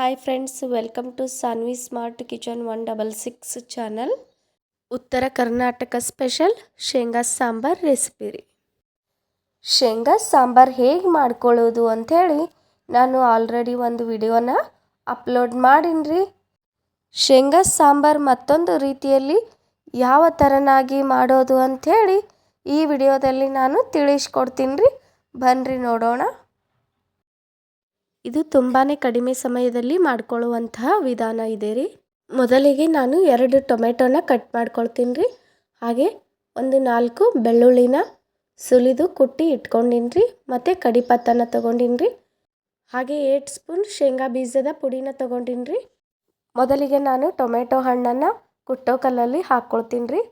Hi friends welcome to Sanvi smart kitchen one double six channel Uttara Karnataka special ಶೇಂಗಾ sambar recipe ರೀ ಶೇಂಗಾ ಸಾಂಬಾರ್ ಹೇಗೆ ಮಾಡ್ಕೊಳ್ಳೋದು ಅಂಥೇಳಿ ನಾನು ಆಲ್ರೆಡಿ ಒಂದು ವಿಡಿಯೋನ ಅಪ್ಲೋಡ್ ಮಾಡೀನಿ ಶೇಂಗಾ ಸಾಂಬಾರ್ ಮತ್ತೊಂದು ರೀತಿಯಲ್ಲಿ ಯಾವ ಥರನಾಗಿ ಮಾಡೋದು ಅಂಥೇಳಿ ಈ ವಿಡಿಯೋದಲ್ಲಿ ನಾನು ತಿಳಿಸ್ಕೊಡ್ತೀನಿ ರೀ. ಬನ್ನಿರಿ ನೋಡೋಣ. ಇದು ತುಂಬಾ ಕಡಿಮೆ ಸಮಯದಲ್ಲಿ ಮಾಡ್ಕೊಳ್ಳುವಂತಹ ವಿಧಾನ ಇದೆ ರೀ. ಮೊದಲಿಗೆ ನಾನು ಎರಡು ಟೊಮೆಟೊನ ಕಟ್ ಮಾಡ್ಕೊಳ್ತೀನಿ ರೀ. ಹಾಗೆ ಒಂದು ನಾಲ್ಕು ಬೆಳ್ಳುಳ್ಳಿನ ಸುಲಿದು ಕುಟ್ಟಿ ಇಟ್ಕೊಂಡಿನಿ ರೀ. ಮತ್ತು ಕಡಿಪತ್ತನ ತೊಗೊಂಡಿನಿ ರೀ. ಹಾಗೆ ಏಟ್ ಸ್ಪೂನ್ ಶೇಂಗಾ ಬೀಜದ ಪುಡಿನ ತೊಗೊಂಡಿನಿ ರೀ. ಮೊದಲಿಗೆ ನಾನು ಟೊಮೆಟೊ ಹಣ್ಣನ್ನು ಕುಟ್ಟೋ ಕಲ್ಲಲ್ಲಿ ಹಾಕ್ಕೊಳ್ತೀನಿ ರೀ.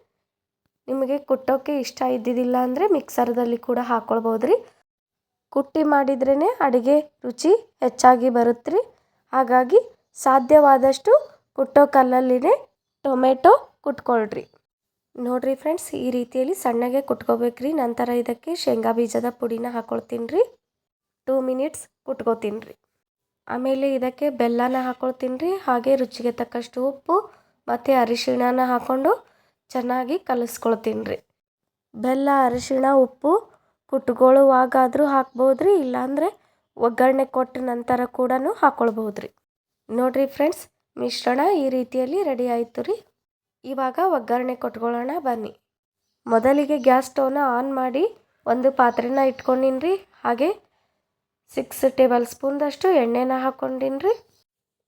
ನಿಮಗೆ ಕುಟ್ಟೋಕ್ಕೆ ಇಷ್ಟ ಇದ್ದಿದ್ದಿಲ್ಲ ಅಂದರೆ ಮಿಕ್ಸರ್ದಲ್ಲಿ ಕೂಡ ಹಾಕ್ಕೊಳ್ಬೋದು ರೀ. ಕುಟ್ಟಿ ಮಾಡಿದ್ರೇ ಅಡುಗೆ ರುಚಿ ಹೆಚ್ಚಾಗಿ ಬರುತ್ತೆ ರೀ ಹಾಗಾಗಿ ಸಾಧ್ಯವಾದಷ್ಟು ಕುಟ್ಟೋ ಕಲ್ಲಲ್ಲಿನೇ ಟೊಮೆಟೊ ಕುಟ್ಕೊಳ್ರಿ. ನೋಡಿರಿ ಫ್ರೆಂಡ್ಸ್ ಈ ರೀತಿಯಲ್ಲಿ ಸಣ್ಣಗೆ ಕುಟ್ಕೋಬೇಕ್ರಿ. ನಂತರ ಇದಕ್ಕೆ ಶೇಂಗಾ ಬೀಜದ ಪುಡಿನ ಹಾಕ್ಕೊಳ್ತೀನಿ ರೀ ಟೂ ಮಿನಿಟ್ಸ್ ಕುಟ್ಕೋತೀನಿ ರೀ ಆಮೇಲೆ ಇದಕ್ಕೆ ಬೆಲ್ಲನ ಹಾಕ್ಕೊಳ್ತೀನಿ ರೀ ಹಾಗೆ ರುಚಿಗೆ ತಕ್ಕಷ್ಟು ಉಪ್ಪು ಮತ್ತು ಅರಿಶಿಣನ ಹಾಕ್ಕೊಂಡು ಚೆನ್ನಾಗಿ ಕಲಿಸ್ಕೊಳ್ತೀನಿ ರೀ ಬೆಲ್ಲ, ಅರಿಶಿಣ, ಉಪ್ಪು ಕುಟ್ಕೊಳ್ಳುವಾಗಾದರೂ ಹಾಕ್ಬೋದು ರೀ ಇಲ್ಲಾಂದರೆ ಒಗ್ಗರಣೆ ಕೊಟ್ಟ ನಂತರ ಕೂಡ ಹಾಕ್ಕೊಳ್ಬೋದು ರೀ ನೋಡಿರಿ ಫ್ರೆಂಡ್ಸ್, ಮಿಶ್ರಣ ಈ ರೀತಿಯಲ್ಲಿ ರೆಡಿ ಆಯಿತು ರೀ. ಇವಾಗ ಒಗ್ಗರಣೆ ಕೊಟ್ಕೊಳ್ಳೋಣ ಬನ್ನಿ. ಮೊದಲಿಗೆ ಗ್ಯಾಸ್ ಸ್ಟವ್ನ ಆನ್ ಮಾಡಿ ಒಂದು ಪಾತ್ರೆನ ಇಟ್ಕೊಂಡಿನ್ರಿ. ಹಾಗೆ ಸಿಕ್ಸ್ ಟೇಬಲ್ ಸ್ಪೂನ್ದಷ್ಟು ಎಣ್ಣೆನ ಹಾಕ್ಕೊಂಡಿನ್ರಿ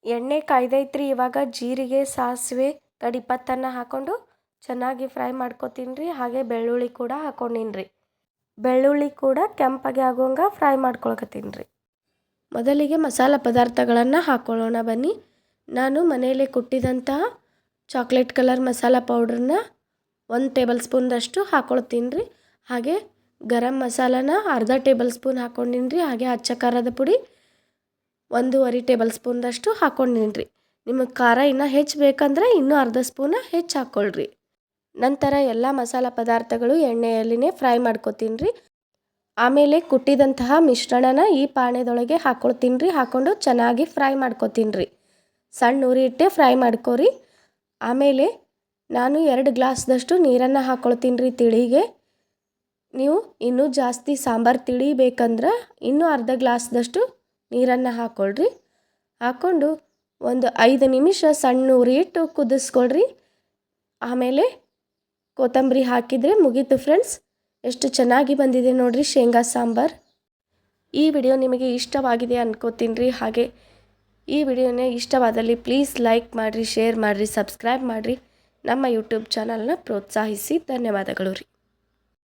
ಎಣ್ಣೆ ಕಾಯ್ದೈತ್ರಿ, ಇವಾಗ ಜೀರಿಗೆ, ಸಾಸಿವೆ ಕಡಿಪತ್ತನ್ನು ಹಾಕ್ಕೊಂಡು ಚೆನ್ನಾಗಿ ಫ್ರೈ ಮಾಡ್ಕೊತೀನಿ ರೀ ಹಾಗೆ ಬೆಳ್ಳುಳ್ಳಿ ಕೂಡ ಹಾಕ್ಕೊಂಡಿನಿ ರೀ ಬೆಳ್ಳುಳ್ಳಿ ಕೂಡ ಕೆಂಪಗೆ ಆಗೋಂಗೆ ಫ್ರೈ ಮಾಡ್ಕೊಳಕತ್ತೀನಿ ರೀ. ಮೊದಲಿಗೆ ಮಸಾಲೆ ಪದಾರ್ಥಗಳನ್ನು ಹಾಕ್ಕೊಳ್ಳೋಣ ಬನ್ನಿ. ನಾನು ಮನೆಯಲ್ಲೇ ಕುಟ್ಟಿದಂತಹ ಚಾಕ್ಲೇಟ್ ಕಲರ್ ಮಸಾಲ ಪೌಡ್ರನ್ನ ಒಂದು ಟೇಬಲ್ ಸ್ಪೂನ್ದಷ್ಟು ಹಾಕ್ಕೊಳ್ತೀನಿ ರೀ. ಹಾಗೆ ಗರಂ ಮಸಾಲನ ಅರ್ಧ ಟೇಬಲ್ ಸ್ಪೂನ್ ಹಾಕ್ಕೊಂಡಿನಿ ರೀ. ಹಾಗೆ ಅಚ್ಚ ಖಾರದ ಪುಡಿ ಒಂದೂವರೆ ಟೇಬಲ್ ಸ್ಪೂನ್ದಷ್ಟು ಹಾಕ್ಕೊಂಡಿನಿ ರೀ. ನಿಮಗೆ ಖಾರ ಇನ್ನೂ ಹೆಚ್ಚು ಬೇಕಂದ್ರೆ ಇನ್ನೂ ಅರ್ಧ ಸ್ಪೂನ ಹೆಚ್ಚು ಹಾಕ್ಕೊಳ್ರಿ ನಂತರ ಎಲ್ಲ ಮಸಾಲ ಪದಾರ್ಥಗಳು ಎಣ್ಣೆಯಲ್ಲಿನೇ ಫ್ರೈ ಮಾಡ್ಕೊತೀನಿ ರೀ. ಆಮೇಲೆ ಕುಟ್ಟಿದಂತಹ ಮಿಶ್ರಣನ ಈ ಪಾಣೆದೊಳಗೆ ಹಾಕ್ಕೊಳ್ತೀನಿ ರೀ ಹಾಕ್ಕೊಂಡು ಚೆನ್ನಾಗಿ ಫ್ರೈ ಮಾಡ್ಕೊತೀನಿ ರೀ. ಸಣ್ಣ ಉರಿ ಇಟ್ಟೆ ಫ್ರೈ ಮಾಡ್ಕೋರಿ. ಆಮೇಲೆ ನಾನು ಎರಡು ಗ್ಲಾಸ್ದಷ್ಟು ನೀರನ್ನು ಹಾಕ್ಕೊಳ್ತೀನಿ ರೀ ತಿಳಿಗೆ. ನೀವು ಇನ್ನೂ ಜಾಸ್ತಿ ಸಾಂಬಾರು ತಿಳಿಬೇಕಂದ್ರೆ ಇನ್ನೂ ಅರ್ಧ ಗ್ಲಾಸ್ದಷ್ಟು ನೀರನ್ನು ಹಾಕ್ಕೊಳ್ರಿ ಹಾಕ್ಕೊಂಡು ಒಂದು ಐದು ನಿಮಿಷ ಸಣ್ಣ ಉರಿ ಇಟ್ಟು ಕುದಿಸ್ಕೊಳ್ರಿ. ಆಮೇಲೆ ಕೊತ್ತಂಬರಿ ಹಾಕಿದರೆ ಮುಗೀತು ಫ್ರೆಂಡ್ಸ್ ಎಷ್ಟು ಚೆನ್ನಾಗಿ ಬಂದಿದೆ ನೋಡಿರಿ ಶೇಂಗಾ ಸಾಂಬಾರು. ಈ ವಿಡಿಯೋ ನಿಮಗೆ ಇಷ್ಟವಾಗಿದೆ ಅನ್ಕೋತೀನಿ ರೀ ಹಾಗೆ ಈ ವಿಡಿಯೋನೇ ಇಷ್ಟವಾದಲ್ಲಿ ಪ್ಲೀಸ್ ಲೈಕ್ ಮಾಡಿರಿ ಶೇರ್ ಮಾಡಿರಿ ಸಬ್ಸ್ಕ್ರೈಬ್ ಮಾಡಿರಿ. ನಮ್ಮ ಯೂಟ್ಯೂಬ್ ಚಾನಲ್ನ ಪ್ರೋತ್ಸಾಹಿಸಿ. ಧನ್ಯವಾದಗಳು ರೀ.